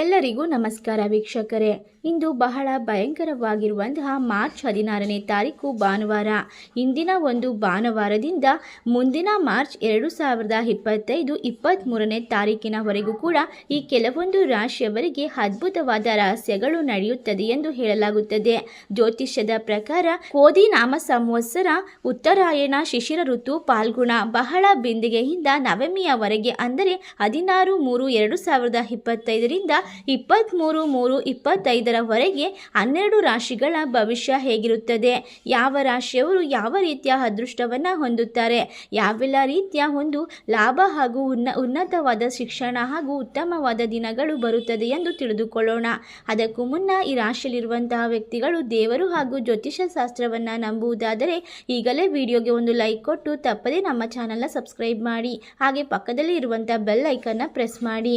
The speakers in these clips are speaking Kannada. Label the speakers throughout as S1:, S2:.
S1: ಎಲ್ಲರಿಗೂ ನಮಸ್ಕಾರ ವೀಕ್ಷಕರೇ. ಇಂದು ಬಹಳ ಭಯಂಕರವಾಗಿರುವಂತಹ ಮಾರ್ಚ್ ಹದಿನಾರನೇ ತಾರೀಕು ಭಾನುವಾರ. ಇಂದಿನ ಒಂದು ಭಾನುವಾರದಿಂದ ಮುಂದಿನ ಮಾರ್ಚ್ ಎರಡು ಸಾವಿರದ ಇಪ್ಪತ್ತೈದು ಇಪ್ಪತ್ತ್ಮೂರನೇ ತಾರೀಕಿನವರೆಗೂ ಕೂಡ ಈ ಕೆಲವೊಂದು ರಾಶಿಯವರಿಗೆ ಅದ್ಭುತವಾದ ರಹಸ್ಯಗಳು ನಡೆಯುತ್ತದೆ ಎಂದು ಹೇಳಲಾಗುತ್ತದೆ. ಜ್ಯೋತಿಷ್ಯದ ಪ್ರಕಾರ ಕೋದಿ ನಾಮ ಸಂವತ್ಸರ, ಉತ್ತರಾಯಣ, ಶಿಶಿರ ಋತು, ಪಾಲ್ಗುಣ ಬಹಳ ಬಿಂದಿಗೆಯಿಂದ ನವಮಿಯವರೆಗೆ ಅಂದರೆ ಹದಿನಾರು ಮೂರು ಎರಡು ಸಾವಿರದ ಇಪ್ಪತ್ತೈದರಿಂದ ಇಪ್ಪತ್ತ್ಮೂರು ಮೂರು, ಇಪ್ಪತ್ತೈದರವರೆಗೆ ಹನ್ನೆರಡು ರಾಶಿಗಳ ಭವಿಷ್ಯ ಹೇಗಿರುತ್ತದೆ? ಯಾವ ರಾಶಿಯವರು ಯಾವ ರೀತಿಯ ಅದೃಷ್ಟವನ್ನು ಹೊಂದುತ್ತಾರೆ? ಯಾವೆಲ್ಲ ರೀತಿಯ ಒಂದು ಲಾಭ ಹಾಗೂ ಉನ್ನ, ಉನ್ನತವಾದ ಶಿಕ್ಷಣ ಹಾಗೂ ಉತ್ತಮವಾದ ದಿನಗಳು ಬರುತ್ತದೆ ಎಂದು ತಿಳಿದುಕೊಳ್ಳೋಣ. ಅದಕ್ಕೂ ಮುನ್ನ ಈ ರಾಶಿಯಲ್ಲಿರುವಂತಹ ವ್ಯಕ್ತಿಗಳು ದೇವರು ಹಾಗೂ ಜ್ಯೋತಿಷ ಶಾಸ್ತ್ರವನ್ನು ನಂಬುವುದಾದರೆ ಈಗಲೇ ವಿಡಿಯೋಗೆ ಒಂದು ಲೈಕ್ ಕೊಟ್ಟು ತಪ್ಪದೇ ನಮ್ಮ ಚಾನಲ್ನ ಸಬ್ಸ್ಕ್ರೈಬ್ ಮಾಡಿ, ಹಾಗೆ ಪಕ್ಕದಲ್ಲಿ ಇರುವಂಥ ಬೆಲ್ ಐಕನ್ನ ಪ್ರೆಸ್ ಮಾಡಿ.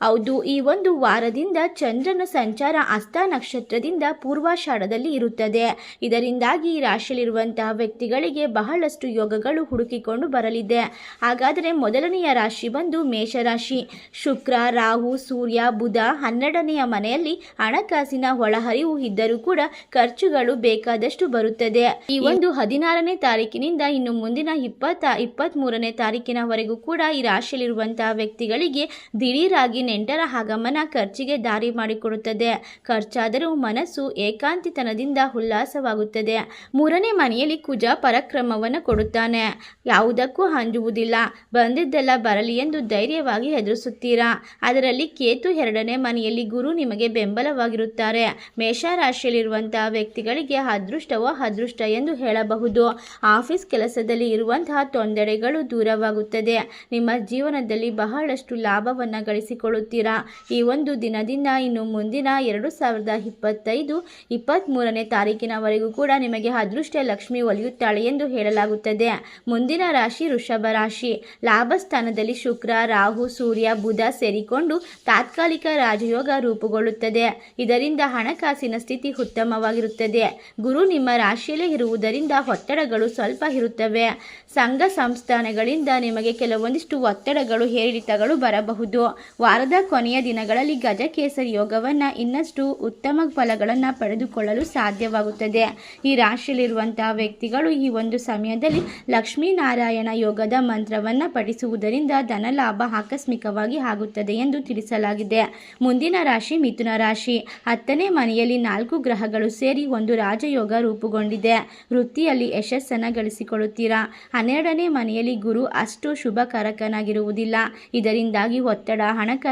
S1: ಹೌದು, ಈ ಒಂದು ವಾರದಿಂದ ಚಂದ್ರನ ಸಂಚಾರ ಅಸ್ತ ನಕ್ಷತ್ರದಿಂದ ಪೂರ್ವಾಷಾಢದಲ್ಲಿ ಇರುತ್ತದೆ. ಇದರಿಂದಾಗಿ ಈ ರಾಶಿಯಲ್ಲಿರುವಂತಹ ವ್ಯಕ್ತಿಗಳಿಗೆ ಬಹಳಷ್ಟು ಯೋಗಗಳು ಹುಡುಕಿಕೊಂಡು ಬರಲಿದೆ. ಹಾಗಾದರೆ ಮೊದಲನೆಯ ರಾಶಿ ಬಂದು ಮೇಷರಾಶಿ. ಶುಕ್ರ, ರಾಹು, ಸೂರ್ಯ, ಬುಧ ಹನ್ನೆರಡನೆಯ ಮನೆಯಲ್ಲಿ ಹಣಕಾಸಿನ ಒಳಹರಿವು ಇದ್ದರೂ ಕೂಡ ಖರ್ಚುಗಳು ಬೇಕಾದಷ್ಟು ಬರುತ್ತದೆ. ಈ ಒಂದು ಹದಿನಾರನೇ ತಾರೀಕಿನಿಂದ ಇನ್ನು ಮುಂದಿನ ಇಪ್ಪತ್ತ ಇಪ್ಪತ್ತ್ ಮೂರನೇ ತಾರೀಕಿನವರೆಗೂ ಕೂಡ ಈ ರಾಶಿಯಲ್ಲಿರುವಂತಹ ವ್ಯಕ್ತಿಗಳಿಗೆ ದಿಢೀರಾಗಿ ನೆಂಟರ ಆಗಮನ ಖರ್ಚಿಗೆ ದಾರಿ ಮಾಡಿಕೊಡುತ್ತದೆ. ಖರ್ಚಾದರೂ ಮನಸ್ಸು ಏಕಾಂತಿತನದಿಂದ ಉಲ್ಲಾಸವಾಗುತ್ತದೆ. ಮೂರನೇ ಮನೆಯಲ್ಲಿ ಕುಜ ಪರಕ್ರಮವನ್ನು ಕೊಡುತ್ತಾನೆ. ಯಾವುದಕ್ಕೂ ಹಂಜುವುದಿಲ್ಲ ಬಂದಿದ್ದೆಲ್ಲ ಬರಲಿ ಎಂದು ಧೈರ್ಯವಾಗಿ ಎದುರಿಸುತ್ತೀರಾ ಅದರಲ್ಲಿ ಕೇತು ಎರಡನೇ ಮನೆಯಲ್ಲಿ ಗುರು ನಿಮಗೆ ಬೆಂಬಲವಾಗಿರುತ್ತಾರೆ. ಮೇಷರಾಶಿಯಲ್ಲಿರುವಂತಹ ವ್ಯಕ್ತಿಗಳಿಗೆ ಅದೃಷ್ಟವೋ ಅದೃಷ್ಟ ಎಂದು ಹೇಳಬಹುದು. ಆಫೀಸ್ ಕೆಲಸದಲ್ಲಿ ಇರುವಂತಹ ತೊಂದರೆಗಳು ದೂರವಾಗುತ್ತದೆ. ನಿಮ್ಮ ಜೀವನದಲ್ಲಿ ಬಹಳಷ್ಟು ಲಾಭವನ್ನು ಗಳಿಸಿಕೊಳ್ಳುತ್ತೀರಾ ಈ ಒಂದು ದಿನದಿಂದ ಇನ್ನು ಮುಂದಿನ ಎರಡು ಸಾವಿರದ ಇಪ್ಪತ್ತೈದು ಇಪ್ಪತ್ತ್ಮೂರನೇ ತಾರೀಕಿನವರೆಗೂ ಕೂಡ ನಿಮಗೆ ಅದೃಷ್ಟ ಲಕ್ಷ್ಮಿ ಒಲಿಯುತ್ತಾಳೆ ಎಂದು ಹೇಳಲಾಗುತ್ತದೆ. ಮುಂದಿನ ರಾಶಿ ವೃಷಭ ರಾಶಿ. ಲಾಭ ಸ್ಥಾನದಲ್ಲಿ ಶುಕ್ರ, ರಾಹು, ಸೂರ್ಯ, ಬುಧ ಸೇರಿಕೊಂಡು ತಾತ್ಕಾಲಿಕ ರಾಜಯೋಗ ರೂಪುಗೊಳ್ಳುತ್ತದೆ. ಇದರಿಂದ ಹಣಕಾಸಿನ ಸ್ಥಿತಿ ಉತ್ತಮವಾಗಿರುತ್ತದೆ. ಗುರು ನಿಮ್ಮ ರಾಶಿಯಲ್ಲೇ ಇರುವುದರಿಂದ ಒತ್ತಡಗಳು ಸ್ವಲ್ಪ ಇರುತ್ತವೆ. ಸಂಘ ಸಂಸ್ಥಾನಗಳಿಂದ ನಿಮಗೆ ಕೆಲವೊಂದಿಷ್ಟು ಒತ್ತಡಗಳು, ಏರಿಳಿತಗಳು ಬರಬಹುದು. ವಾರದ ಕೊನೆಯ ದಿನಗಳಲ್ಲಿ ಗಜಕೇಸರಿ ಯೋಗವನ್ನು ಇನ್ನಷ್ಟು ಉತ್ತಮ ಫಲಗಳನ್ನು ಪಡೆದುಕೊಳ್ಳಲು ಸಾಧ್ಯವಾಗುತ್ತದೆ. ಈ ರಾಶಿಯಲ್ಲಿರುವಂತಹ ವ್ಯಕ್ತಿಗಳು ಈ ಒಂದು ಸಮಯದಲ್ಲಿ ಲಕ್ಷ್ಮೀನಾರಾಯಣ ಯೋಗದ ಮಂತ್ರವನ್ನು ಪಠಿಸುವುದರಿಂದ ಧನಲಾಭ ಆಕಸ್ಮಿಕವಾಗಿ ಆಗುತ್ತದೆ ಎಂದು ತಿಳಿಸಲಾಗಿದೆ. ಮುಂದಿನ ರಾಶಿ ಮಿಥುನ ರಾಶಿ. ಹತ್ತನೇ ಮನೆಯಲ್ಲಿ ನಾಲ್ಕು ಗ್ರಹಗಳು ಸೇರಿ ಒಂದು ರಾಜಯೋಗ ರೂಪುಗೊಂಡಿದೆ. ವೃತ್ತಿಯಲ್ಲಿ ಯಶಸ್ಸನ್ನು ಗಳಿಸಿಕೊಳ್ಳುತ್ತೀರಾ? ಹನ್ನೆರಡನೇ ಮನೆಯಲ್ಲಿ ಗುರು ಅಷ್ಟು ಶುಭಕಾರಕನಾಗಿರುವುದಿಲ್ಲ ಇದರಿಂದಾಗಿ ಒತ್ತಡ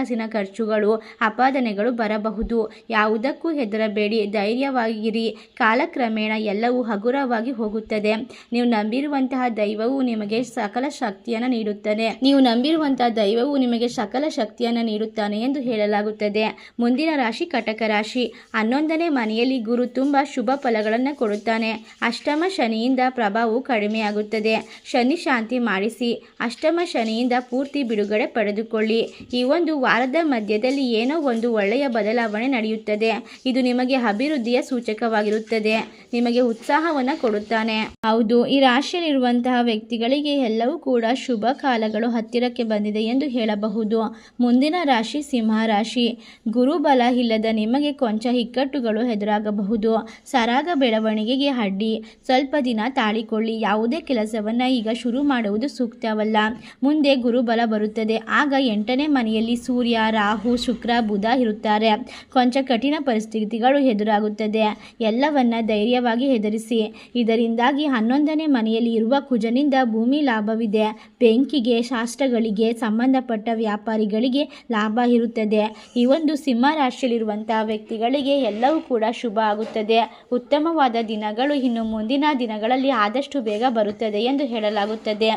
S1: ಹಣಕಾಸಿನ ಖರ್ಚುಗಳು, ಆಪಾದನೆಗಳು ಬರಬಹುದು. ಯಾವುದಕ್ಕೂ ಹೆದರಬೇಡಿ. ಧೈರ್ಯವಾಗಿರಿ. ಕಾಲಕ್ರಮೇಣ ಎಲ್ಲವೂ ಹಗುರವಾಗಿ ಹೋಗುತ್ತದೆ. ನೀವು ನಂಬಿರುವಂತಹ ದೈವವು ನಿಮಗೆ ಸಕಲ ಶಕ್ತಿಯನ್ನು ನೀಡುತ್ತದೆ ನೀವು ನಂಬಿರುವಂತಹ ದೈವವು ನಿಮಗೆ ಸಕಲ ಶಕ್ತಿಯನ್ನು ನೀಡುತ್ತಾನೆ ಎಂದು ಹೇಳಲಾಗುತ್ತದೆ. ಮುಂದಿನ ರಾಶಿ ಕಟಕ ರಾಶಿ. ಹನ್ನೊಂದನೇ ಮನೆಯಲ್ಲಿ ಗುರು ತುಂಬ ಶುಭ ಫಲಗಳನ್ನು ಕೊಡುತ್ತಾನೆ. ಅಷ್ಟಮ ಶನಿಯಿಂದ ಪ್ರಭಾವವು ಕಡಿಮೆಯಾಗುತ್ತದೆ. ಶನಿ ಶಾಂತಿ ಮಾಡಿಸಿ. ಅಷ್ಟಮ ಶನಿಯಿಂದ ಪೂರ್ತಿ ಬಿಡುಗಡೆ ಪಡೆದುಕೊಳ್ಳಿ. ಈ ಒಂದು ವಾರದ ಮಧ್ಯದಲ್ಲಿ ಏನೋ ಒಂದು ಒಳ್ಳೆಯ ಬದಲಾವಣೆ ನಡೆಯುತ್ತದೆ. ಇದು ನಿಮಗೆ ಅಭಿವೃದ್ಧಿಯ ಸೂಚಕವಾಗಿರುತ್ತದೆ. ನಿಮಗೆ ಉತ್ಸಾಹವನ್ನು ಕೊಡುತ್ತಾನೆ. ಹೌದು, ಈ ರಾಶಿಯಲ್ಲಿರುವಂತಹ ವ್ಯಕ್ತಿಗಳಿಗೆ ಎಲ್ಲವೂ ಕೂಡ ಶುಭ ಕಾಲಗಳು ಹತ್ತಿರಕ್ಕೆ ಬಂದಿದೆ ಎಂದು ಹೇಳಬಹುದು. ಮುಂದಿನ ರಾಶಿ ಸಿಂಹ ರಾಶಿ. ಗುರುಬಲ ಇಲ್ಲದ ನಿಮಗೆ ಕೊಂಚ ಇಕ್ಕಟ್ಟುಗಳು ಎದುರಾಗಬಹುದು. ಸರಾಗ ಬೆಳವಣಿಗೆಗೆ ಅಡ್ಡಿ. ಸ್ವಲ್ಪ ದಿನ ತಾಳಿಕೊಳ್ಳಿ. ಯಾವುದೇ ಕೆಲಸವನ್ನು ಈಗ ಶುರು ಮಾಡುವುದು ಸೂಕ್ತವಲ್ಲ. ಮುಂದೆ ಗುರುಬಲ ಬರುತ್ತದೆ. ಆಗ ಎಂಟನೇ ಮನೆಯಲ್ಲಿ ಸೂರ್ಯ ರಾಹು, ಶುಕ್ರ, ಬುಧ ಇರುತ್ತಾರೆ. ಕೊಂಚ ಕಠಿಣ ಪರಿಸ್ಥಿತಿಗಳು ಎದುರಾಗುತ್ತದೆ. ಎಲ್ಲವನ್ನ ಧೈರ್ಯವಾಗಿ ಹೆದರಿಸಿ. ಇದರಿಂದಾಗಿ ಹನ್ನೊಂದನೇ ಮನೆಯಲ್ಲಿ ಇರುವ ಕುಜನಿಂದ ಭೂಮಿ ಲಾಭವಿದೆ. ಬೆಂಕಿಗೆ, ಶಾಸ್ತ್ರಗಳಿಗೆ ಸಂಬಂಧಪಟ್ಟ ವ್ಯಾಪಾರಿಗಳಿಗೆ ಲಾಭ ಇರುತ್ತದೆ. ಈ ಒಂದು ಸಿಂಹ ರಾಶಿಯಲ್ಲಿರುವಂತಹ ವ್ಯಕ್ತಿಗಳಿಗೆ ಎಲ್ಲವೂ ಕೂಡ ಶುಭ ಆಗುತ್ತದೆ. ಉತ್ತಮವಾದ ದಿನಗಳು ಇನ್ನು ಮುಂದಿನ ದಿನಗಳಲ್ಲಿ ಆದಷ್ಟು ಬೇಗ ಬರುತ್ತದೆ ಎಂದು ಹೇಳಲಾಗುತ್ತದೆ.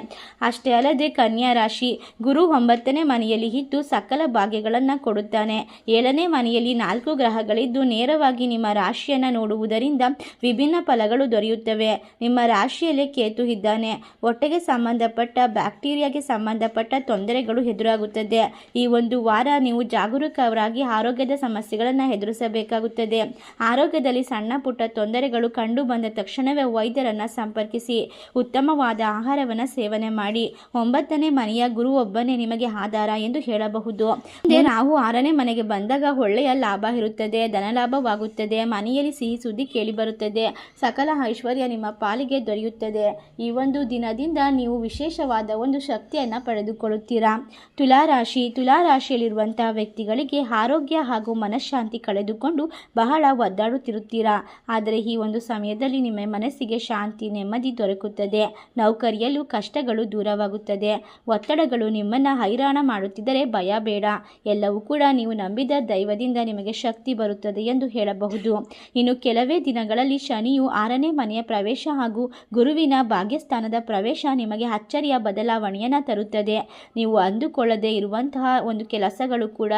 S1: ಅಷ್ಟೇ ಅಲ್ಲದೆ ಕನ್ಯಾ ರಾಶಿ, ಗುರು ಒಂಬತ್ತನೇ ಮನೆಯಲ್ಲಿ ಇದ್ದು ಸಕಲ ಭಾಗ್ಯಗಳನ್ನು ಕೊಡುತ್ತಾನೆ. ಏಳನೇ ಮನೆಯಲ್ಲಿ ನಾಲ್ಕು ಗ್ರಹಗಳಿದ್ದು ನೇರವಾಗಿ ನಿಮ್ಮ ರಾಶಿಯನ್ನು ನೋಡುವುದರಿಂದ ವಿಭಿನ್ನ ಫಲಗಳು ದೊರೆಯುತ್ತವೆ. ನಿಮ್ಮ ರಾಶಿಯಲ್ಲಿ ಕೇತು ಇದ್ದಾನೆ. ಹೊಟ್ಟೆಗೆ ಸಂಬಂಧಪಟ್ಟ, ಬ್ಯಾಕ್ಟೀರಿಯಾಗೆ ಸಂಬಂಧಪಟ್ಟ ತೊಂದರೆಗಳು ಎದುರಾಗುತ್ತದೆ. ಈ ಒಂದು ವಾರ ನೀವು ಜಾಗರೂಕರಾಗಿ ಆರೋಗ್ಯದ ಸಮಸ್ಯೆಗಳನ್ನು ಎದುರಿಸಬೇಕಾಗುತ್ತದೆ. ಆರೋಗ್ಯದಲ್ಲಿ ಸಣ್ಣ ಪುಟ್ಟ ತೊಂದರೆಗಳು ಕಂಡು ಬಂದ ತಕ್ಷಣವೇ ವೈದ್ಯರನ್ನು ಸಂಪರ್ಕಿಸಿ, ಉತ್ತಮವಾದ ಆಹಾರವನ್ನು ಸೇವನೆ ಮಾಡಿ. ಒಂಬತ್ತನೇ ಮನೆಯ ಗುರು ಒಬ್ಬನೇ ನಿಮಗೆ ಆಧಾರ ಎಂದು ಹೇಳಬಹುದು. ಮುಂದೆ ನಾವು ಆರನೇ ಮನೆಗೆ ಬಂದಾಗ ಒಳ್ಳೆಯ ಲಾಭ ಇರುತ್ತದೆ, ಧನಲಾಭವಾಗುತ್ತದೆ, ಮನೆಯಲ್ಲಿ ಸಿಹಿ ಸುದ್ದಿ ಕೇಳಿ ಬರುತ್ತದೆ, ಸಕಲ ಐಶ್ವರ್ಯ ನಿಮ್ಮ ಪಾಲಿಗೆ ದೊರೆಯುತ್ತದೆ. ಈ ಒಂದು ದಿನದಿಂದ ನೀವು ವಿಶೇಷವಾದ ಒಂದು ಶಕ್ತಿಯನ್ನು ಪಡೆದುಕೊಳ್ಳುತ್ತೀರಾ? ತುಲಾರಾಶಿ, ತುಲಾರಾಶಿಯಲ್ಲಿರುವಂತಹ ವ್ಯಕ್ತಿಗಳಿಗೆ ಆರೋಗ್ಯ ಹಾಗೂ ಮನಃಶಾಂತಿ ಕಳೆದುಕೊಂಡು ಬಹಳ ಒದ್ದಾಡುತ್ತಿರುತ್ತೀರಾ? ಆದರೆ ಈ ಒಂದು ಸಮಯದಲ್ಲಿ ನಿಮ್ಮ ಮನಸ್ಸಿಗೆ ಶಾಂತಿ, ನೆಮ್ಮದಿ ದೊರಕುತ್ತದೆ. ನೌಕರಿಯಲ್ಲೂ ಕಷ್ಟಗಳು ದೂರವಾಗುತ್ತದೆ. ಒತ್ತಡಗಳು ನಿಮ್ಮನ್ನು ಹೈರಾಣ ಮಾಡುತ್ತಿದ್ದರೆ ಭಯ ಬೇಡ. ಎಲ್ಲವೂ ಕೂಡ ನೀವು ನಂಬಿದ ದೈವದಿಂದ ನಿಮಗೆ ಶಕ್ತಿ ಬರುತ್ತದೆ ಎಂದು ಹೇಳಬಹುದು. ಇನ್ನು ಕೆಲವೇ ದಿನಗಳಲ್ಲಿ ಶನಿಯು ಆರನೇ ಮನೆಯ ಪ್ರವೇಶ ಹಾಗೂ ಗುರುವಿನ ಭಾಗ್ಯಸ್ಥಾನದ ಪ್ರವೇಶ ನಿಮಗೆ ಅಚ್ಚರಿಯ ಬದಲಾವಣೆಯನ್ನು ತರುತ್ತದೆ. ನೀವು ಅಂದುಕೊಳ್ಳದೇ ಇರುವಂತಹ ಒಂದು ಕೆಲಸಗಳು ಕೂಡ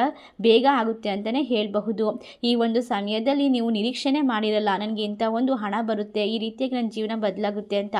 S1: ಬೇಗ ಆಗುತ್ತೆ ಅಂತಲೇ ಹೇಳಬಹುದು. ಈ ಒಂದು ಸಮಯದಲ್ಲಿ ನೀವು ನಿರೀಕ್ಷಣೆ ಮಾಡಿರಲ್ಲ, ನನಗೆ ಇಂಥ ಒಂದು ಹಣ ಬರುತ್ತೆ, ಈ ರೀತಿಯಾಗಿ ನನ್ನ ಜೀವನ ಬದಲಾಗುತ್ತೆ ಅಂತ.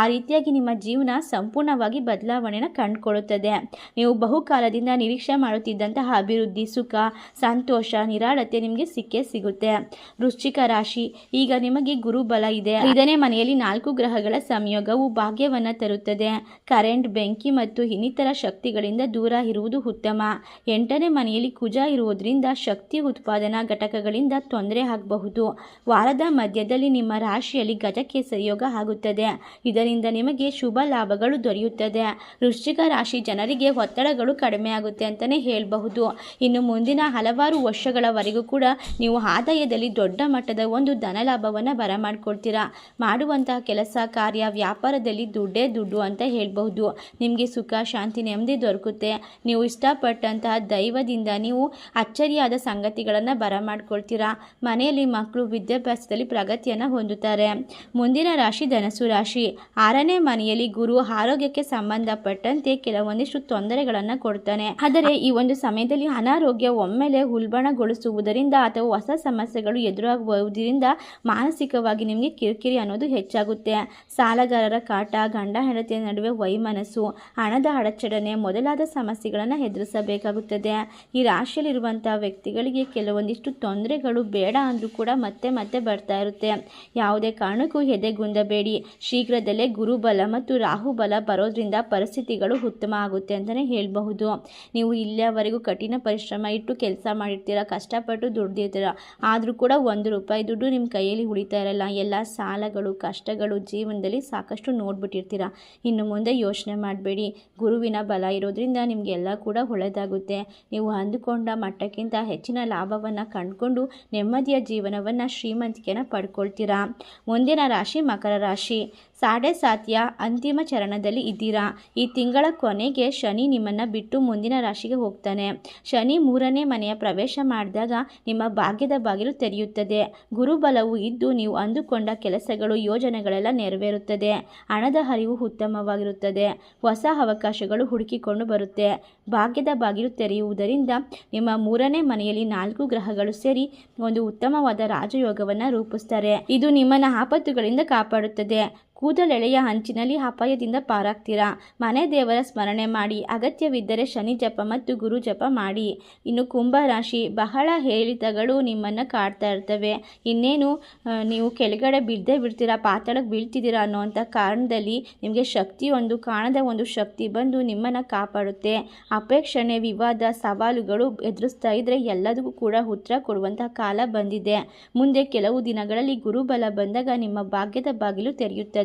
S1: ಆ ರೀತಿಯಾಗಿ ನಿಮ್ಮ ಜೀವನ ಸಂಪೂರ್ಣವಾಗಿ ಬದಲಾವಣೆಯನ್ನು ಕಂಡುಕೊಳ್ಳುತ್ತದೆ. ನೀವು ಬಹುಕಾಲದಿಂದ ನಿರೀಕ್ಷೆ ಮಾಡುತ್ತಿದ್ದಂತಹ ಅಭಿವೃದ್ಧಿ, ಸುಖ, ಸಂತೋಷ, ನಿರಾಳತೆ ನಿಮಗೆ ಸಿಕ್ಕೇ ಸಿಗುತ್ತೆ. ವೃಶ್ಚಿಕ ರಾಶಿ, ಈಗ ನಿಮಗೆ ಗುರುಬಲ ಇದೆ. ಐದನೇ ಮನೆಯಲ್ಲಿ ನಾಲ್ಕು ಗ್ರಹಗಳ ಸಂಯೋಗವು ಭಾಗ್ಯವನ್ನು ತರುತ್ತದೆ. ಕರೆಂಟ್, ಬೆಂಕಿ ಮತ್ತು ಇನ್ನಿತರ ಶಕ್ತಿಗಳಿಂದ ದೂರ ಇರುವುದು ಉತ್ತಮ. ಎಂಟನೇ ಮನೆಯಲ್ಲಿ ಕುಜ ಇರುವುದರಿಂದ ಶಕ್ತಿ ಉತ್ಪಾದನಾ ಘಟಕಗಳಿಂದ ತೊಂದರೆ ಆಗಬಹುದು. ವಾರದ ಮಧ್ಯದಲ್ಲಿ ನಿಮ್ಮ ರಾಶಿಯಲ್ಲಿ ಗಜಕ್ಕೆ ಯೋಗ ಆಗುತ್ತದೆ. ಇದರಿಂದ ನಿಮಗೆ ಶುಭ ಲಾಭಗಳು ದೊರೆಯುತ್ತದೆ. ವೃಶ್ಚಿಕ ರಾಶಿ ಜನರಿಗೆ ಒತ್ತಡಗಳು ಕಡಿಮೆ ಆಗುತ್ತೆ ಅಂತಲೇ ಹೇಳಬಹುದು ಇನ್ನು ಮುಂದಿನ ಹಲವಾರು ವರ್ಷಗಳವರೆಗೂ ಕೂಡ ನೀವು ಆದಾಯದಲ್ಲಿ ದೊಡ್ಡ ಮಟ್ಟದ ಒಂದು ಧನ ಲಾಭವನ್ನು ಬರಮಾಡ್ಕೊಳ್ತೀರಾ? ಮಾಡುವಂತಹ ಕೆಲಸ, ಕಾರ್ಯ, ವ್ಯಾಪಾರದಲ್ಲಿ ದುಡ್ಡೇ ದುಡ್ಡು ಅಂತ ಹೇಳಬಹುದು. ನಿಮಗೆ ಸುಖ, ಶಾಂತಿ, ನೆಮ್ಮದಿ ದೊರಕುತ್ತೆ. ನೀವು ಇಷ್ಟಪಟ್ಟಂತಹ ದೈವದಿಂದ ನೀವು ಅಚ್ಚರಿಯಾದ ಸಂಗತಿಗಳನ್ನು ಬರಮಾಡ್ಕೊಳ್ತೀರಾ? ಮನೆಯಲ್ಲಿ ಮಕ್ಕಳು ವಿದ್ಯಾಭ್ಯಾಸದಲ್ಲಿ ಪ್ರಗತಿಯನ್ನು ಹೊಂದುತ್ತಾರೆ. ಮುಂದಿನ ರಾಶಿ ಧನಸು ರಾಶಿ. ಆರನೇ ಮನೆಯಲ್ಲಿ ಗುರು ಆರೋಗ್ಯಕ್ಕೆ ಸಂಬಂಧಪಟ್ಟಂತೆ ಕೆಲವೊಂದಿಷ್ಟು ತೊಂದರೆಗಳನ್ನು ಕೊಡ್ತಾನೆ. ಆದರೆ ಈ ಒಂದು ಸಮಯದಲ್ಲಿ ಅನಾರೋಗ್ಯ ಒಮ್ಮೆಲೆ ಉಲ್ಬಣಗೊಳಿಸುವುದರಿಂದ ಅಥವಾ ಹೊಸ ಸಮಸ್ಯೆಗಳು ಎದುರಾಗುವುದರಿಂದ ಮಾನಸಿಕವಾಗಿ ನಿಮಗೆ ಕಿರಿಕಿರಿ ಅನ್ನೋದು ಹೆಚ್ಚಾಗುತ್ತೆ. ಸಾಲಗಾರರ ಕಾಟ, ಗಂಡ ಹೆಂಡತಿಯ ನಡುವೆ ವೈಮನಸ್ಸು, ಹಣದ ಅಡಚಣೆ ಮೊದಲಾದ ಸಮಸ್ಯೆಗಳನ್ನು ಎದುರಿಸಬೇಕಾಗುತ್ತದೆ. ಈ ರಾಶಿಯಲ್ಲಿರುವಂಥ ವ್ಯಕ್ತಿಗಳಿಗೆ ಕೆಲವೊಂದಿಷ್ಟು ತೊಂದರೆಗಳು ಬೇಡ ಅಂದರೂ ಕೂಡ ಮತ್ತೆ ಮತ್ತೆ ಬರ್ತಾ ಇರುತ್ತೆ. ಯಾವುದೇ ಕಾರಣಕ್ಕೂ ಎದೆಗುಂದಬೇಡಿ ಶೀಘ್ರದಲ್ಲೇ ಗುರುಬಲ ಮತ್ತು ರಾಹುಬಲ ಬರೋದ್ರಿಂದ ಪರಿಸ್ಥಿತಿಗಳು ಉತ್ತಮ ಆಗುತ್ತೆ ಅಂತಲೇ ಹೇಳಬಹುದು. ನೀವು ಇಲ್ಲಿಯವರೆಗೂ ಕಠಿಣ ಪರಿಶ್ರಮ ಇಟ್ಟು ಕೆಲಸ ಮಾಡಿರ್ತೀರ, ಕಷ್ಟಪಟ್ಟು ದುಡ್ದಿರ್ತೀರ, ಆದರೂ ಕೂಡ ಒಂದು ರೂಪಾಯಿ ದುಡ್ಡು ನಿಮ್ಮ ಕೈಯಲ್ಲಿ ಉಳಿತಾ ಇರಲ್ಲ. ಎಲ್ಲ ಸಾಲಗಳು, ಕಷ್ಟಗಳು ಜೀವನದಲ್ಲಿ ಸಾಕಷ್ಟು ನೋಡ್ಬಿಟ್ಟಿರ್ತೀರ. ಇನ್ನು ಮುಂದೆ ಯೋಚನೆ ಮಾಡಬೇಡಿ. ಗುರುವಿನ ಬಲ ಇರೋದ್ರಿಂದ ನಿಮಗೆಲ್ಲ ಕೂಡ ಒಳ್ಳೆಯದಾಗುತ್ತೆ ನೀವು ಅಂದುಕೊಂಡ ಮಟ್ಟಕ್ಕಿಂತ ಹೆಚ್ಚಿನ ಲಾಭವನ್ನು ಕಂಡುಕೊಂಡು ನೆಮ್ಮದಿಯ ಜೀವನವನ್ನು ಶ್ರೀಮಂತಿಕೆಯನ್ನು ಪಡ್ಕೊಳ್ತೀರಾ? ಮುಂದಿನ ರಾಶಿ ಮಕರ ರಾಶಿ. ಸಾಡೆ ಸಾತಿಯ ಅಂತಿಮ ಚರಣದಲ್ಲಿ ಇದ್ದೀರಾ? ಈ ತಿಂಗಳ ಕೊನೆಗೆ ಶನಿ ನಿಮ್ಮನ್ನು ಬಿಟ್ಟು ಮುಂದಿನ ರಾಶಿಗೆ ಹೋಗ್ತಾನೆ. ಶನಿ ಮೂರನೇ ಮನೆಯ ಪ್ರವೇಶ ಮಾಡಿದಾಗ ನಿಮ್ಮ ಭಾಗ್ಯದ ಬಾಗಿಲು ತೆರೆಯುತ್ತದೆ. ಗುರುಬಲವು ಇದ್ದು ನೀವು ಅಂದುಕೊಂಡ ಕೆಲಸಗಳು, ಯೋಜನೆಗಳೆಲ್ಲ ನೆರವೇರುತ್ತದೆ. ಹಣದ ಹರಿವು ಉತ್ತಮವಾಗಿರುತ್ತದೆ. ಹೊಸ ಅವಕಾಶಗಳು ಹುಡುಕಿಕೊಂಡು ಬರುತ್ತೆ. ಭಾಗ್ಯದ ಬಾಗಿಲು ತೆರೆಯುವುದರಿಂದ ನಿಮ್ಮ ಮೂರನೇ ಮನೆಯಲ್ಲಿ ನಾಲ್ಕು ಗ್ರಹಗಳು ಸೇರಿ ಒಂದು ಉತ್ತಮವಾದ ರಾಜಯೋಗವನ್ನು ರೂಪಿಸ್ತಾರೆ. ಇದು ನಿಮ್ಮನ್ನು ಆಪತ್ತುಗಳಿಂದ ಕಾಪಾಡುತ್ತದೆ. ಕೂದಲೆಳೆಯ ಹಂಚಿನಲ್ಲಿ ಅಪಾಯದಿಂದ ಪಾರಾಗ್ತೀರಾ? ಮನೆ ದೇವರ ಸ್ಮರಣೆ ಮಾಡಿ, ಅಗತ್ಯವಿದ್ದರೆ ಶನಿ ಜಪ ಮತ್ತು ಗುರು ಜಪ ಮಾಡಿ. ಇನ್ನು ಕುಂಭರಾಶಿ ಬಹಳ ಹೇಳಿತಗಳು ನಿಮ್ಮನ್ನು ಕಾಡ್ತಾ ಇರ್ತವೆ. ಇನ್ನೇನು ನೀವು ಕೆಳಗಡೆ ಬಿದ್ದೇ ಬಿಡ್ತೀರಾ, ಪಾತಾಳಕ್ಕೆ ಬೀಳ್ತಿದ್ದೀರಾ ಅನ್ನೋವಂಥ ಕಾರಣದಲ್ಲಿ ನಿಮಗೆ ಶಕ್ತಿ ಒಂದು, ಕಾಣದ ಒಂದು ಶಕ್ತಿ ಬಂದು ನಿಮ್ಮನ್ನು ಕಾಪಾಡುತ್ತೆ. ಅಪೇಕ್ಷಣೆ, ವಿವಾದ, ಸವಾಲುಗಳು ಎದುರಿಸ್ತಾ ಇದ್ದರೆ ಎಲ್ಲದಕ್ಕೂ ಕೂಡ ಉತ್ತರ ಕೊಡುವಂಥ ಕಾಲ ಬಂದಿದೆ. ಮುಂದೆ ಕೆಲವು ದಿನಗಳಲ್ಲಿ ಗುರುಬಲ ಬಂದಾಗ ನಿಮ್ಮ ಭಾಗ್ಯದ ಬಾಗಿಲು ತೆರೆಯುತ್ತದೆ.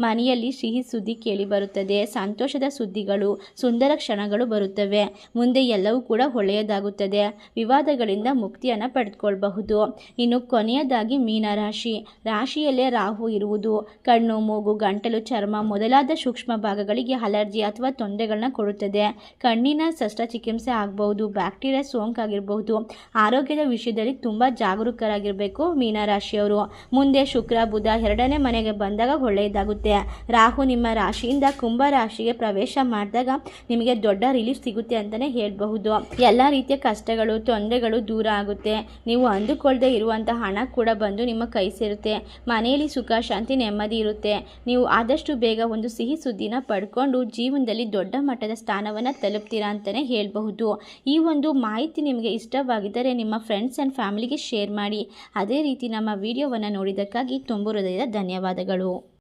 S1: ಮನೆಯಲ್ಲಿ ಸಿಹಿ ಸುದ್ದಿ ಕೇಳಿ ಬರುತ್ತದೆ. ಸಂತೋಷದ ಸುದ್ದಿಗಳು, ಸುಂದರ ಕ್ಷಣಗಳು ಬರುತ್ತವೆ. ಮುಂದೆ ಎಲ್ಲವೂ ಕೂಡ ಒಳ್ಳೆಯದಾಗುತ್ತದೆ. ವಿವಾದಗಳಿಂದ ಮುಕ್ತಿಯನ್ನು ಪಡೆದುಕೊಳ್ಬಹುದು. ಇನ್ನು ಕೊನೆಯದಾಗಿ ಮೀನರಾಶಿ. ರಾಶಿಯಲ್ಲೇ ರಾಹು ಇರುವುದು. ಕಣ್ಣು, ಮೂಗು, ಗಂಟಲು, ಚರ್ಮ ಮೊದಲಾದ ಸೂಕ್ಷ್ಮ ಭಾಗಗಳಿಗೆ ಅಲರ್ಜಿ ಅಥವಾ ತೊಂದರೆಗಳನ್ನ ಕೊಡುತ್ತದೆ. ಕಣ್ಣಿನ ಶಸ್ತ್ರಚಿಕಿತ್ಸೆ ಆಗಬಹುದು. ಬ್ಯಾಕ್ಟೀರಿಯಾ ಸೋಂಕಾಗಿರಬಹುದು ಆರೋಗ್ಯದ ವಿಷಯದಲ್ಲಿ ತುಂಬ ಜಾಗರೂಕರಾಗಿರಬೇಕು ಮೀನರಾಶಿಯವರು. ಮುಂದೆ ಶುಕ್ರ, ಬುಧ ಎರಡನೇ ಮನೆಗೆ ಬಂದಾಗ ಒಳ್ಳೆಯದಾಗುತ್ತೆ. ರಾಹು ನಿಮ್ಮ ರಾಶಿಯಿಂದ ಕುಂಭ ರಾಶಿಗೆ ಪ್ರವೇಶ ಮಾಡಿದಾಗ ನಿಮಗೆ ದೊಡ್ಡ ರಿಲೀಫ್ ಸಿಗುತ್ತೆ ಅಂತಲೇ ಹೇಳಬಹುದು. ಎಲ್ಲ ರೀತಿಯ ಕಷ್ಟಗಳು, ತೊಂದರೆಗಳು ದೂರ ಆಗುತ್ತೆ. ನೀವು ಅಂದುಕೊಳ್ಳದೆ ಇರುವಂಥ ಹಣ ಕೂಡ ಬಂದು ನಿಮ್ಮ ಕೈ ಸೇರುತ್ತೆ. ಮನೆಯಲ್ಲಿ ಸುಖ, ಶಾಂತಿ, ನೆಮ್ಮದಿ ಇರುತ್ತೆ. ನೀವು ಆದಷ್ಟು ಬೇಗ ಒಂದು ಸಿಹಿ ಸುದ್ದಿನ ಪಡ್ಕೊಂಡು ಜೀವನದಲ್ಲಿ ದೊಡ್ಡ ಮಟ್ಟದ ಸ್ಥಾನವನ್ನು ತಲುಪ್ತೀರಾ ಅಂತಲೇ ಹೇಳಬಹುದು. ಈ ಒಂದು ಮಾಹಿತಿ ನಿಮಗೆ ಇಷ್ಟವಾಗಿದ್ದರೆ ನಿಮ್ಮ ಫ್ರೆಂಡ್ಸ್ ಆ್ಯಂಡ್ ಫ್ಯಾಮಿಲಿಗೆ ಶೇರ್ ಮಾಡಿ. ಅದೇ ರೀತಿ ನಮ್ಮ ವಿಡಿಯೋವನ್ನು ನೋಡಿದ್ದಕ್ಕಾಗಿ ತುಂಬ ಹೃದಯದ ಧನ್ಯವಾದಗಳು.